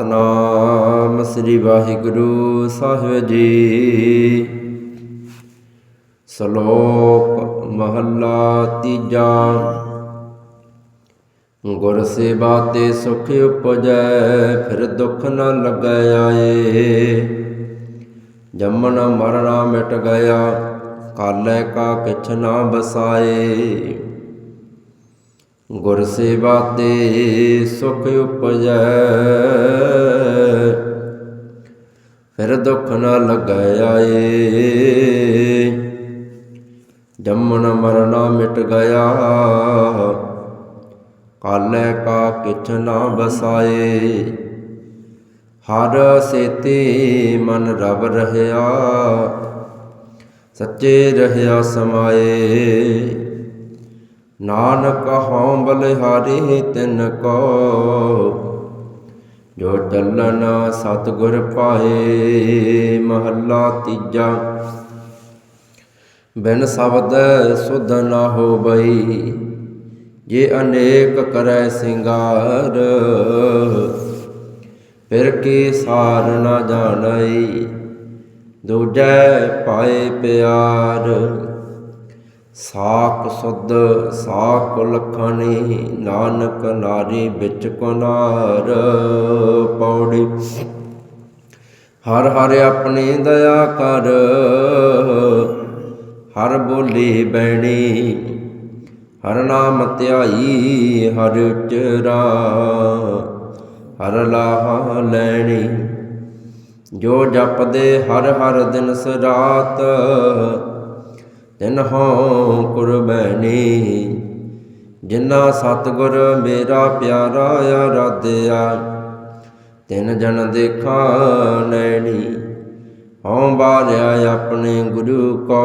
ਸਤਨਾਮ ਸ੍ਰੀ ਵਾਹਿਗੁਰੂ ਸਾਹਿਬ ਜੀ। ਸ਼ਲੋਕ ਮਹੱਲਾ ਤੀਜਾ। ਗੁਰ ਸੇਵਾ ਤੇ ਸੁਖ ਉਪਜੈ, ਫਿਰ ਦੁੱਖ ਨਾ ਲੱਗੈ ਆਏ। ਜੰਮਣ ਮਰਣਾ ਮਿਟ ਗਿਆ, ਕਾਲੇ ਕਾ ਕਿਛ ਨਾ ਬਸਾਏ। ਗੁਰ ਸੇਵਾ ਤੇ ਸੁਖ ਉਪਜੈ। ਫਿਰ ਦੁੱਖ ਨਾ ਲੱਗੈ ਆਏ। ਜੰਮਣ ਮਰਨਾ ਮਿਟ ਗਿਆ। ਕਾਲੇ ਕਾ ਕਿਛ ਨਾ ਬਸਾਏ ਹਰ ਸੇਤੀ ਮਨ ਰਬ ਰਹਿਆ। ਸੱਚੇ ਰਹਿਆ ਸਮਾਏ। ਨਾਨਕ ਹਉ ਬਲਿਹਾਰੀ ਤਿਨ ਕੋ। ਜੋ ਚੱਲਨ ਸਤਿਗੁਰ ਪਾਏ, ਮਹੱਲਾ ਤੀਜਾ। ਬਿਨ ਸ਼ਬਦ ਸੁਧ ਨਾ ਹੋ ਬਈ ਜੇ ਅਨੇਕ ਕਰੈ ਸਿੰਗਾਰ, ਫਿਰ ਕੀ ਸਾਰ ਨਾ ਜਾਣਈ? ਦੂਜੈ ਪਾਏ ਪਿਆਰ। ਸਾਖ ਸੁਧ ਸਾਖ ਲਖਣੀ, ਨਾਨਕ ਨਾਰੀ ਵਿੱਚ ਕੋਨਾਰ ਪੌੜੀ। ਹਰ ਹਰ ਆਪਣੀ ਦਇਆ ਕਰ, ਹਰ ਬੋਲੀ ਬੈਣੀ ਹਰ ਨਾਮ ਧਿਆਈ, ਹਰ ਉਚਰਾ, ਹਰ ਲਾਹ ਲੈਣੀ। ਜੋ ਜਪਦੇ ਹਰ ਹਰ ਦਿਨ ਸਰਾਤ ਤਿਨ ਹਉ ਕੁਰਬੈਨੀ ਜਿਨ੍ਹਾਂ ਸਤਿਗੁਰ ਮੇਰਾ ਪਿਆਰਾ ਆਰਾਧਿਆ ਤਿਨ ਜਨ ਦੇਖਾ ਨੈਣੀ, ਹਉ ਬਾਰਿਆ ਆਪਣੇ ਗੁਰੂ ਕੋ,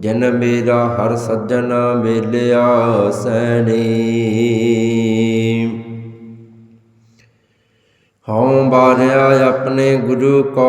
ਜਿਨ ਮੇਰਾ ਹਰ ਸੱਜਣ ਮੇਲਿਆ ਸੈਣੀ। ਹਉ ਬਾਰਿਆ ਆਪਣੇ ਗੁਰੂ ਕੋ